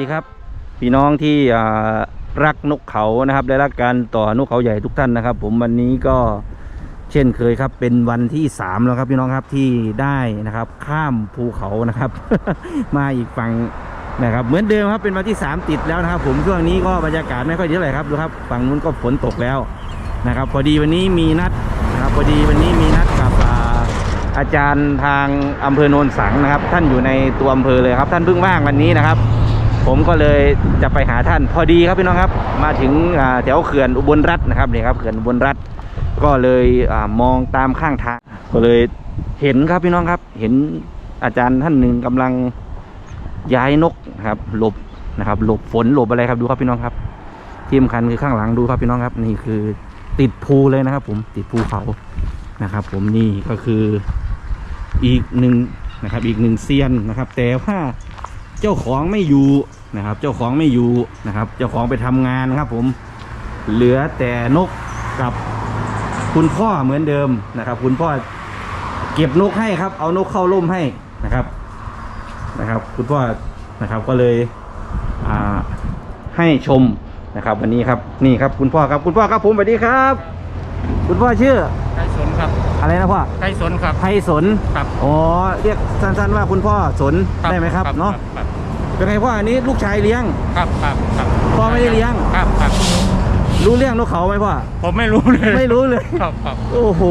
ดีครับ พี่น้องที่รักนกเขานะครับ ได้รักการต่อนกเขาใหญ่ทุกท่านนะครับ ผมวันนี้ก็เช่นเคยครับ เป็นวันที่สามแล้วครับพี่น้องครับที่ได้นะครับ ข้ามภูเขานะครับ มาอีกฝั่งนะครับ เหมือนเดิมครับเป็นวันที่สามติดแล้วนะครับ ผมช่วงนี้ก็บรรยากาศไม่ค่อยดีเท่าไหร่ครับดูครับฝั่งนู้นก็ฝนตกแล้วนะครับ พอดีวันนี้มีนัดนะครับ พอดีวันนี้มีนัดกับอาจารย์ทางอำเภอโนนสังนะครับ ท่านอยู่ในตัวอำเภอเลยครับ ท่านเพิ่งว่างวันนี้นะครับ ผมก็เลยจะไปหาท่านพอดีครับพี่น้องครับ มาถึงแถวเขื่อนอุบลรัฐนะครับนี่ครับเขื่อนอุบลรัฐก็เลยอมองตามข้างทางก็เลยเห็นครับพี่น้องครับ เห็นอาจารย์ท่านหนึ่งกำลังย้ายนกครับหลบนะครับหลบฝนหลบอะไรครับดูครับพี่น้องครับ ที่สำคัญคือข้างหลังดูครับพี่น้องครับ นี่คือติดภูเลยนะครับ ผมติดภูเขานะครับ ผมนี่ก็คืออีกหนึ่งนะครับ อีกหนึ่งเซียนนะครับ แต่ว่า เจ้าของไม่อยู่นะครับ เจ้าของไม่อยู่นะครับ เจ้าของไปทำงานครับผมเหลือแต่นกกับคุณพ่อเหมือนเดิมนะครับ คุณพ่อเก็บนกให้ครับ เอานกเข้าร่มให้นะครับนะครับ คุณพ่อนะครับก็เลยอ่าให้ชมนะครับ วันนี้ครับนี่ครับ คุณพ่อครับคุณพ่อครับผมสวัสดีครับ คุณพ่อชื่อไก่สนครับ อะไรนะพ่อไก่สนครับไพสนครับอ๋อเรียกสั้นๆว่าคุณพ่อสนได้ไหมครับเนาะครับ เป็นไงพ่ออันนี้ลูกชายเลี้ยง ครับครับครับพ่อไม่ได้เลี้ยง ครับครับรู้เรื่องนกเขาไหมพ่อ ผมไม่รู้เลยไม่รู้เลย ครับครับโอ้โห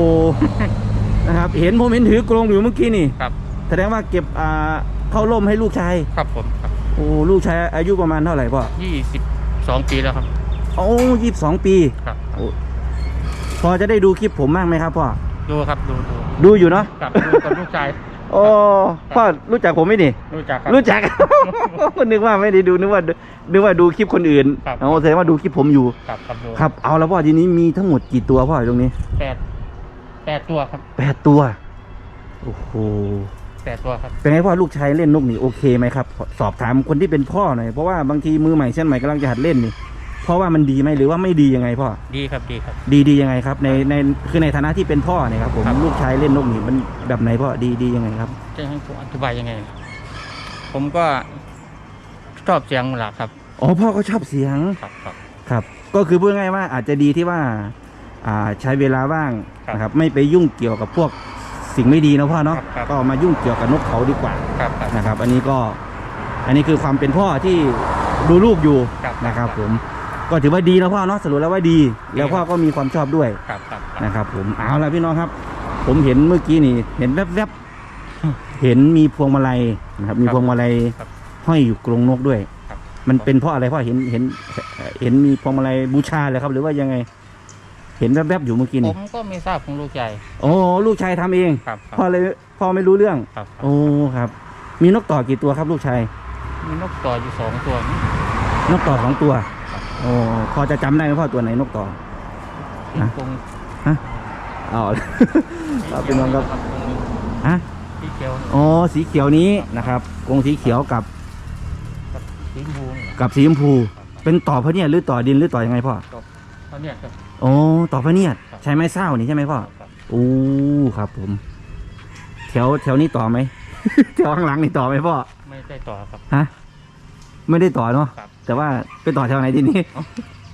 นะครับ เห็นผมเห็นถือกรงอยู่เมื่อกี้นี่ ครับแสดงว่าเก็บอ่าเข้าร่มให้ลูกชาย ครับผมครับโอ้ ลูกชายอายุประมาณเท่าไหร่พ่อยี่สิบสองปีแล้วครับ โอ้ยี่สิบสองปี ครับ โอ้พอจะได้ดูคลิปผมบ้างไหมครับพ่อ ดูครับดูดูดูอยู่เนาะ ครับดูกับลูกชาย โอ้พ่อรู้จักผมไหมนี่ รู้จักครับ รู้จัก นึกว่าไม่ได้ดูนึกว่านึกว่าดูคลิปคนอื่นครับ โอ้แสดงว่าดูคลิปผมอยู่ ครับครับดูครับ เอาแล้วพ่อทีนี้มีทั้งหมดกี่ตัวพ่ออยู่ตรงนี้แปดแปดตัวครับแปดตัว โอ้โห แปดตัวครับ เป็นไงพ่อลูกชายเล่นนกนี่โอเคไหมครับ สอบถามคนที่เป็นพ่อหน่อยเพราะว่าบางทีมือใหม่เช่นใหม่กำลังจะหัดเล่นนี่ เพราะว่ามันดีไหมหรือว่าไม่ดียังไงพ่อ ดีครับดีครับ ดีดียังไงครับ ในในคือในฐานะที่เป็นพ่อเนี่ยครับผมครับ ลูกชายเล่นนกนี่มันแบบไหนพ่อดีดียังไงครับ จะให้ผมอธิบายยังไง ผมก็ชอบเสียงหลักครับ อ๋อพ่อก็ชอบเสียงครับครับ ครับ ก็คือพูดง่ายๆว่าอาจจะดีที่ว่า อ่าใช้เวลาว่างครับนะครับ ไม่ไปยุ่งเกี่ยวกับพวกสิ่งไม่ดีนะพ่อเนาะครับครับ ก็มายุ่งเกี่ยวกับนกเขาดีกว่า ครับครับ นะครับอันนี้ก็อันนี้คือความเป็นพ่อที่ดูลูกอยู่ครับนะครับครับผม ก็ถือว่าดีนะพ่อเนาะสรุปแล้วว่าดี แล้วพ่อก็มีความชอบด้วยครับครับครับนะครับ ผมเอาละพี่น้องครับ ผมเห็นเมื่อกี้นี่ เห็นแวบๆเห็นมีพวงมาลัยนะครับ มีพวงมาลัยครับห้อยอยู่กรงนกด้วย ครับมันเป็นเพราะอะไรพ่อเห็นเห็นเห็นมีพวงมาลัยบูชาเลยครับ หรือว่ายังไง เห็นแวบๆอยู่เมื่อกี้ผนี่มก็ไม่ทราบของลูกใหญ่โอ้ลูกชายทำเองครับครับพ่อเลยพ่อไม่รู้เรื่องครับครับโอ้ครับ มีนกต่อกี่ตัวครับลูกชายมีนกต่ออยู่สองตัวนี่นกต่อสองตัว โอ้พอจะจำได้ไหมพ่อตัวไหนนกต่อสิงคงเอาครับพี่น้องครับฮะสีเขียวอ๋อสีเขียวนี้นะครับกรงสีเขียวกับกับสีชมพูนี่กับสีชมพู เป็นต่อพระเนี่ยหรือต่อดินหรือต่อยังไงพ่อเขาเนี่ยครับโอ้ต่อพระเนี่ยครับใช้ไม้เศร้านี่ใช่ไหมพ่อครับโอ้ครับผมแถวแถวนี้ต่อไหมแถวข้างหลังนี่ต่อไหมพ่อไม่ได้ต่อครับฮะไม่ได้ต่อเนาะครับ แต่ว่าไปต่อแถวไหนทีนี้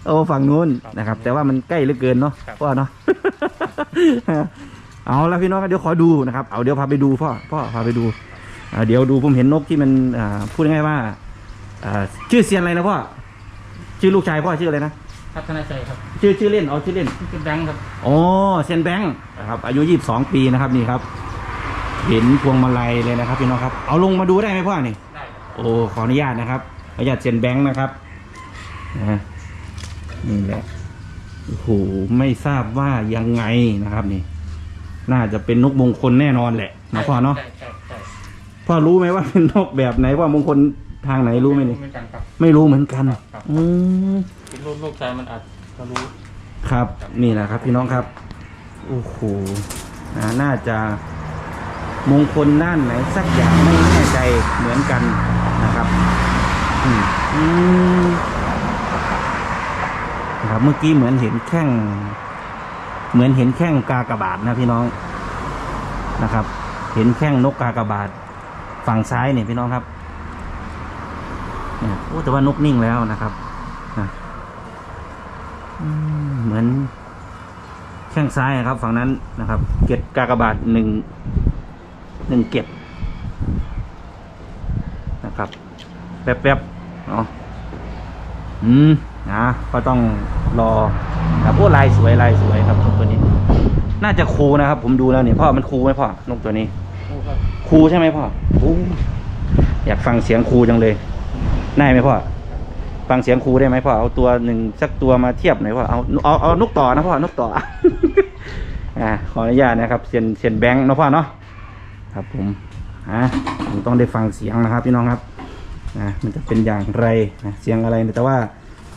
โอ้ฝั่งนู้นครับนะครับ แต่ว่ามันใกล้เหลือเกินเนาะครับ พ่อเนาะ เอาละพี่น้องครับเดี๋ยวขอดูนะครับเอาเดี๋ยวพาไปดูพ่อพ่อพาไปดูอ่าเดี๋ยวดูผมเห็นนกที่มันอ่าพูดง่ายๆว่าอ่าชื่อเซียนอะไรนะพ่อชื่อลูกชายพ่อชื่ออะไรนะพัฒนาใจครับชื่อชื่อเล่นเอาชื่อเล่น นี่คือแบงค์ครับอ๋อเซียนแบงค์นะครับอายุยี่สิบสองปีนะครับนี่ครับ เห็นพวงมาลัยเลยนะครับพี่น้องครับ เอาลงมาดูได้ไหมพ่อนี่ ได้โอ้ขออนุญาตนะครับ ขออนุญาตเซียนแบงค์นะครับนะฮะนี่แหละโอ้โหไม่ทราบว่ายังไงนะครับนี่ น่าจะเป็นนกมงคลแน่นอนแหละนะพ่อเนาะใช่ใช่ใช่พ่อรู้ไหมว่าเป็นนกแบบไหนว่ามงคลทางไหนรู้ไหมนี่เหมือนกันครับไม่รู้เหมือนกันครับอืมเป็นลูกลูกชายมันอาจจะรู้ ครับ นี่แหละครับ พี่น้องครับ โอ้โหนะน่าจะมงคลด้านไหนสักอย่างไม่แน่ใจเหมือนกันนะครับ อืมนะครับเมื่อกี้เหมือนเห็นแข้ง เหมือนเห็นแข้งกากระบาทนะพี่น้องนะครับ เห็นแข้งนกกากระบาทฝั่งซ้ายเนี่ยพี่น้องครับเนี่ยโอ้แต่ว่านกนิ่งแล้วนะครับเหมือนแข้งซ้ายนะครับ ฝั่งนั้นนะครับ เกตกากบาทหนึ่งหนึ่งเกตนะครับ แป๊บๆ เนาะอืมนะก็ต้องรอนะครับโอ้ลายสวยลายสวยครับนกตัวนี้ น่าจะคูนะครับ ผมดูแล้วเนี่ยพ่อมันคูไหมพ่อนกตัวนี้คู่ครับครูใช่ไหมพ่อโอ้อยากฟังเสียงครูจังเลยได้ไหมพ่อฟังเสียงครูได้ไหมพ่อเอาตัวหนึ่งสักตัวมาเทียบหน่อยพ่อเอาเอาเอานกต่อนะพ่อนกต่ออ่าขออนุญาตนะครับเซียนเซียนแบงค์เนาะพ่อเนาะครับผมอ่าผมต้องได้ฟังเสียงนะครับพี่น้องครับ นะมันจะเป็นอย่างไรนะเสียงอะไรแต่ว่า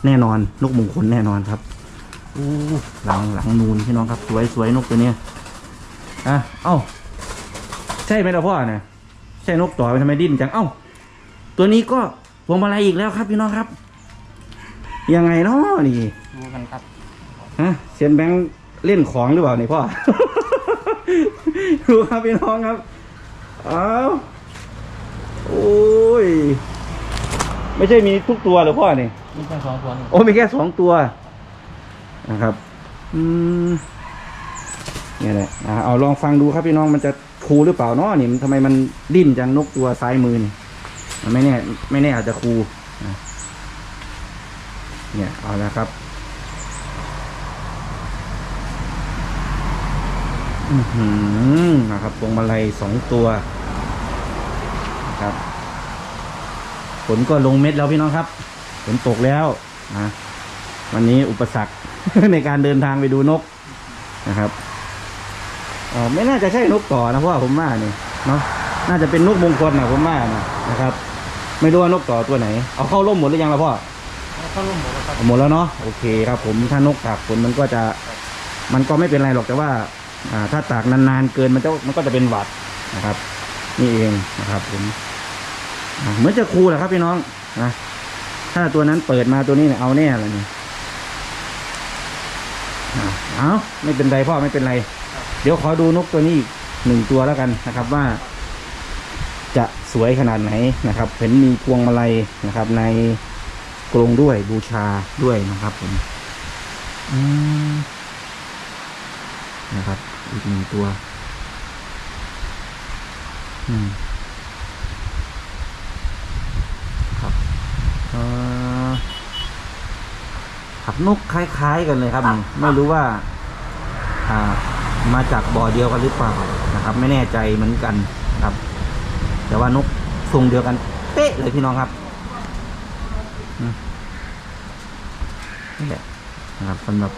แน่นอนนกมงคลแน่นอนครับอู้หลังหลังนูนพี่น้องครับสวยสวยนกตัวเนี้ยอะเอ้าใช่ไหมล่ะพ่อเนี่ยใช่นกต่อไปทำไมดิ้นจังเอ้าตัวนี้ก็พวงมาลัยอีกแล้วครับพี่น้องครับ ยังไงเนาะนี่ดูกันครับฮะเซียนแบงค์เล่นของหรือเปล่านี่พ่อ ดูครับพี่น้องครับอ้าวโอ้ย ไม่ใช่มีทุกตัวเหรือพ่อนี่มีแค่สองตัวนี่โอ้มีแค่สองตัวนะครับ อืมเนี่ยแหละอะเอาลองฟังดูครับพี่น้องมันจะคูหรือเปล่าเนาะนี่มันทำไมมันดิ้นจังนกตัวซ้ายมือนี่มันไม่แน่ ไม่แน่อาจจะคูอะเนี่ยเอาละครับอือหือนะครับพวงมาลัยสองตัวนะครับ ฝนก็ลงเม็ดแล้วพี่น้องครับฝนตกแล้วนะวันนี้อุปสรรคในการเดินทางไปดูนกนะครับอ๋อไม่น่าจะใช่นกต่อนะเพราะว่าผมว่านี่เนาะน่าจะเป็นนกมงคลนะผมว่านะนะครับ ไม่รู้ว่านกต่อตัวไหน เอาเข้าร่มหมดหรือยังล่ะพ่อแล้วก็ร่มหมดแล้วครับหมดแล้วเนาะโอเคครับผมถ้านกตากฝนมันก็จะ มันก็ไม่เป็นไรหรอกแต่ว่า อ่า ถ้าตากนานๆเกินมันจะมันก็จะเป็นหวัดนะครับ นี่เองนะครับผมอ่า เหมือนจะคูแหละครับพี่น้องนะถ้าตัวนั้นเปิดมาตัวนี้เนี่ยเอาแน่เลยนี่เอาไม่เป็นไรพ่อไม่เป็นไร เดี๋ยวขอดูนกตัวนี้อีกหนึ่งตัวแล้วกันนะครับว่า จะสวยขนาดไหนนะครับ เห็นมีพวงมาลัยนะครับ ในกรงด้วยบูชาด้วยนะครับผมนะครับ อีกหนึ่งตัว อืมครับเอ่อ ขับนกคล้ายๆกันเลยครับนี่ไม่รู้ว่าอ่ามาจากบ่อเดียวกันหรือเปล่านะครับ ไม่แน่ใจเหมือนกันครับ แต่ว่านกทรงเดียวกัน เป๊ะเลยพี่น้องครับนี่แหละนะครับสำหรับ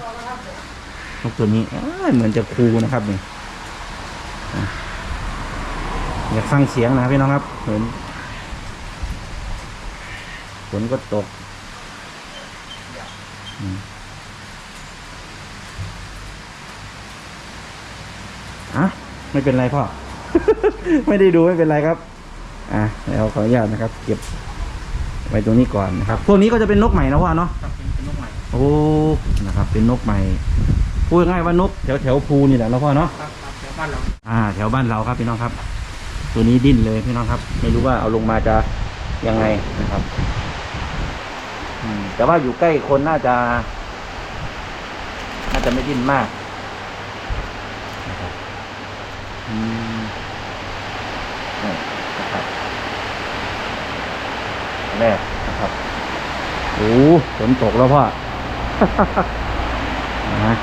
นกตัวนี้เอ้ยเหมือนจะคูนะครับนี่อะอยากฟังเสียงนะครับพี่น้องครับเห็นฝนก็ตก อืมอะไม่เป็นไรพ่อ ไม่ได้ดูไม่เป็นไรครับ อะแล้วขออนุญาตนะครับ เก็บไว้ตรงนี้ก่อนนะครับ พวกนี้ก็จะเป็นนกใหม่นะพ่อเนาะครับเป็นเป็นนกใหม่โอ้นะครับ เป็นนกใหม่พูดง่ายๆว่านกแถวแถวภูนี่แหละแล้วพ่อเนาะครับครับแถวบ้านเราอ่า แถวบ้านเราครับพี่น้องครับ ตัวนี้ดิ้นเลยพี่น้องครับ ไม่รู้ว่าเอาลงมาจะยังไงนะครับอืม แต่ว่าอยู่ใกล้คนน่าจะ น่าจะไม่ดิ้นมากนะครับอืมนะครับแรกนะครับโอ้ฝนตกแล้วพ่อนะ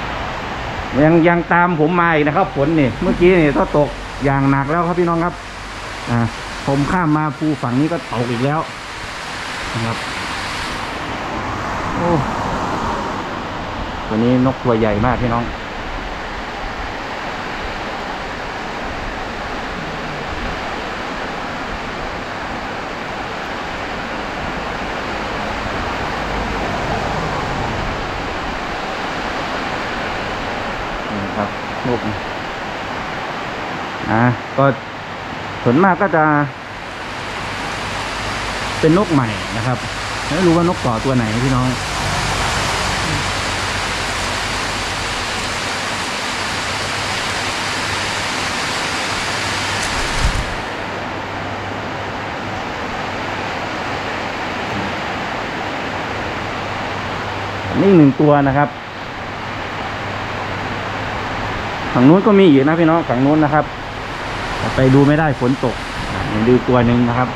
ยังยังตามผมมาอีกนะครับ ฝนนี่ เมื่อกี้นี่ถ้าตกอย่างหนักแล้วครับพี่น้องครับ อ่า ผมข้ามมาภูฝั่งนี้ก็ตกอีกแล้วนะครับ โอ้ตัวนี้นกตัวใหญ่มากพี่น้องนี่ครับนกอะก็ส่วนมากก็จะ เป็นนกใหม่นะครับ ไม่รู้ว่านกต่อตัวไหนพี่น้องนี่หนึ่งตัวนะครับฝั่งนู้นก็มีอีกนะพี่น้องฝั่งนู้นนะครับ ไปดูไม่ได้ฝนตกเดี๋ยวดูตัวหนึ่งนะครับ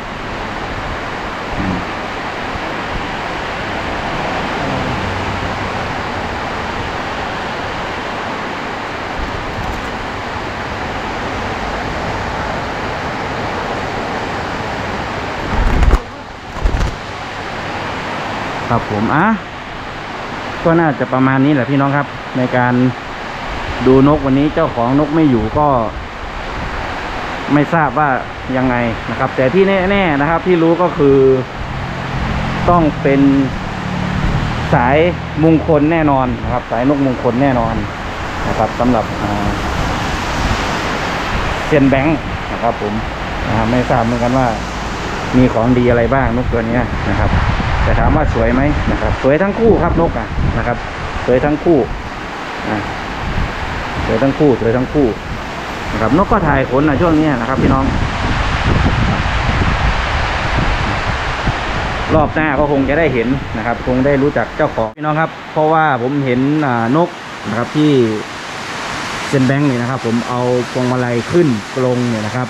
ครับผมอะก็น่าจะประมาณนี้แหละพี่น้องครับ ในการดูนกวันนี้เจ้าของนกไม่อยู่ก็ ไม่ทราบว่ายังไงนะครับ แต่ที่แน่ๆนะครับ ที่รู้ก็คือ ต้องเป็นสายมงคลแน่นอนนะครับ สายนกมงคลแน่นอนนะครับสำหรับเซียนแบงค์นะครับ ผมไม่ทราบเหมือนกันว่า มีของดีอะไรบ้างนกตัวนี้นะครับ แต่ถามว่าสวยไหมนะครับ สวยทั้งคู่ครับนกอะนะครับ สวยทั้งคู่อะสวยทั้งคู่สวยทั้งคู่นะครับนกก็ถ่ายขนนะช่วงนี้นะครับ พี่น้อง รอบหน้าก็คงจะได้เห็นนะครับ คงได้รู้จักเจ้าของพี่น้องครับ เพราะว่าผมเห็นนกนะครับที่เซนแบงค์เนี่ยนะครับ ผมเอาพวงมาลัยขึ้นกรงเนี่ยนะครับ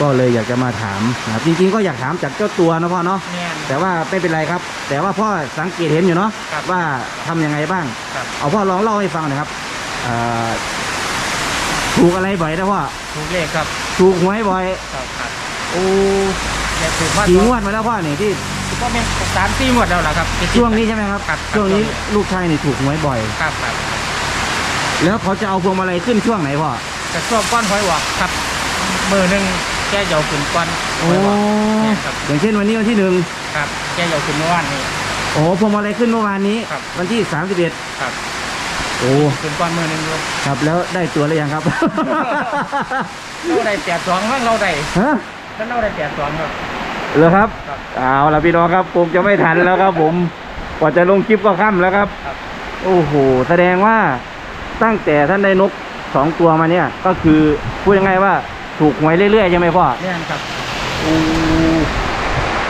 ก็เลยอยากจะมาถามนะครับจริงๆก็อยากถามจากเจ้าตัวนะพ่อเนาะแม่น แต่ว่าไม่เป็นไรครับ แต่ว่าพ่อสังเกตเห็นอยู่เนาะครับว่าทำยังไงบ้าง ครับ เอาพ่อลองเล่าให้ฟังหน่อยครับอ่าถูกอะไรบ่อยนะพ่อถูกเลขครับถูกหวยบ่อยครับครับโอ้เลขถูกมากกี่งวดมาแล้วพ่อนี่ที่ก็เป็นสามสี่หมดแล้วล่ะครับที่ช่วงนี้ใช่ไหมครับครับช่วงนี้ครับลูกชายนี่ถูกหวยบ่อย ครับครับแล้วเขาจะเอาพวงมาลัยขึ้นช่วงไหนพ่อจะชอบก้อนหอยหวอกครับมือหนึ่ง แกเหยาขึ้นก้อนหโอ้อยหวอกเนี่ยครับอย่างเช่นวันนี้วันที่หนึ่งครับแกเหยาขึ้นเมื่อวานนี้โอ้พวงมาลัยขึ้นเมื่อวานนี้ครับวันที่สามสิบเอ็ดครับโอ้ขึ้นก้อนมือหนึ่งด้วยครับแล้วได้ตัวหรือยังครับเราได้แปดสองบ้างเราได้ฮะแล้วเราได้แปดสองครับเหรอครับครับเอาละพี่น้องครับผมจะไม่ทันแล้วครับ ผมกว่าจะลงคลิปก็ค่ำแล้วครับครับโอ้โหแสดงว่าตั้งแต่ท่านได้นกสองตัวมาเนี่ย ก็คือพูดยังไงายๆว่า ถูกหวยเรื่อยๆใช่ไหมพ่อเนี่ยครับโอ้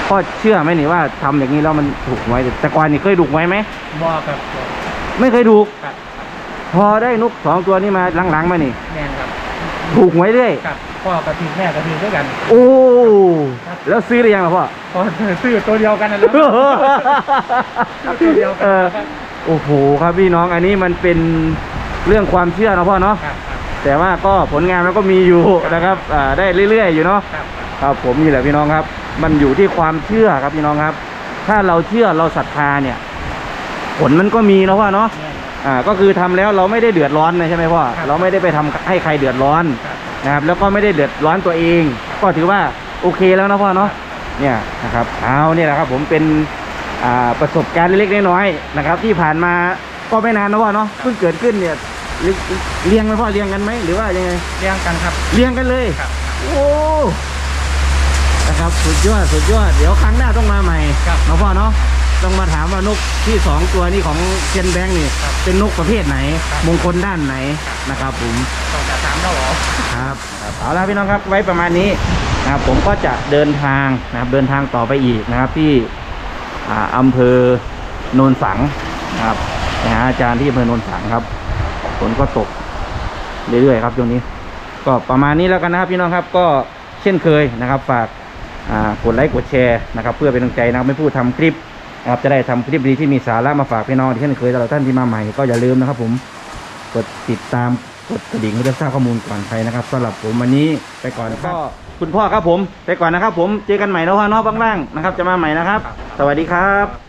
พ่อเชื่อไหมนี่ว่าทำอย่างนี้แล้วมันถูกหวยแต่ก่อนนี่เคยถูกหวยไหมบอครับบ่ไม่เคยถูก ครับพอได้นกสองตัวนี้มาหลังๆมานี่แม่นครับถูกหวยเรื่อยครับพ่อกระถือแม่กระถือด้วยกันโอ้แล้วซื้อหรือยังล่ะพ่อ พอซื้อตัวเดียวกันนั่นแหละตัวเดียวกัเอนอครับโอ้โหครับพี่น้องอันนี้มันเป็นเรื่องความเชื่อนะพ่อเนาะ ครับครับ แต่ว่าก็ผลงานมันก็มีอยู่นะครับอ่าได้เรื่อย ๆ อยู่เนาะครับครับผมนี่แหละพี่น้องครับ มันอยู่ที่ความเชื่อครับพี่น้องครับ ถ้าเราเชื่อเราศรัทธาเนี่ย ผลมันก็มีนะพ่อเนาะแม่นครับอ่าก็คือทำแล้วเราไม่ได้เดือดร้อนนะใช่ไหมพ่อครับเราไม่ได้ไปทำให้ใครเดือดร้อนครับนะครับ แล้วก็ไม่ได้เดือดร้อนตัวเอง ก็ถือว่าโอเคแล้วนะพ่อเนาะเนี่ยนะครับเอาเนี่ยแหละครับ ผมเป็นอ่าประสบการณ์เล็กๆน้อยๆนะครับ ที่ผ่านมาก็ไม่นานนะพ่อเนาะเพิ่งเกิดขึ้นเนี่ย เรียเลี้ยงไหมพ่อเลี้ยงกันไหมหรือว่ายังไงเลี้ยงกันครับเลี้ยงกันเลยครับ โอ้นะครับสุดยอดสุดยอดเดี๋ยวครั้งหน้าต้องมาใหม่ครับเนาะพ่อเนาะต้องมาถามว่านกที่สองตัวนี้ของเชียนแบงค์นี่ ครับเป็นนกประเภทไหน ครับ มงคลด้านไหนนะครับผม ต้องจะถามเราเหรอ ครับครับเอาละพี่น้องครับไว้ประมาณนี้นะครับผมก็จะเดินทางนะครับเดินทางต่อไปอีกนะครับที่อ่าอำเภอโนนสังนะครับอาจารย์ที่อำเภอโนนสังครับ ฝนก็ตกเรื่อยๆครับช่วงนี้ ก็ประมาณนี้แล้วกันนะครับพี่น้องครับก็เช่นเคยนะครับ ฝากอ่ากดไลค์กดแชร์นะครับ เพื่อเป็นกำลังใจนะครับไม่พูดทำคลิปนะครับจะได้ทำคลิปดีที่มีสาระมาฝากพี่น้องที่เช่นเคยสำหรับท่านที่มาใหม่ก็อย่าลืมนะครับ ผมกดติดตามกดกระดิ่งเพื่อทราบข้อมูลก่อนใครนะครับสำหรับผมวันนี้ไปก่อนก็คุณพ่อครับผม ไปก่อนนะครับ ผมเจอกันใหม่นะพ่อเนอกบ้างๆนะครับ จะมาใหม่นะครับ สวัสดีครับ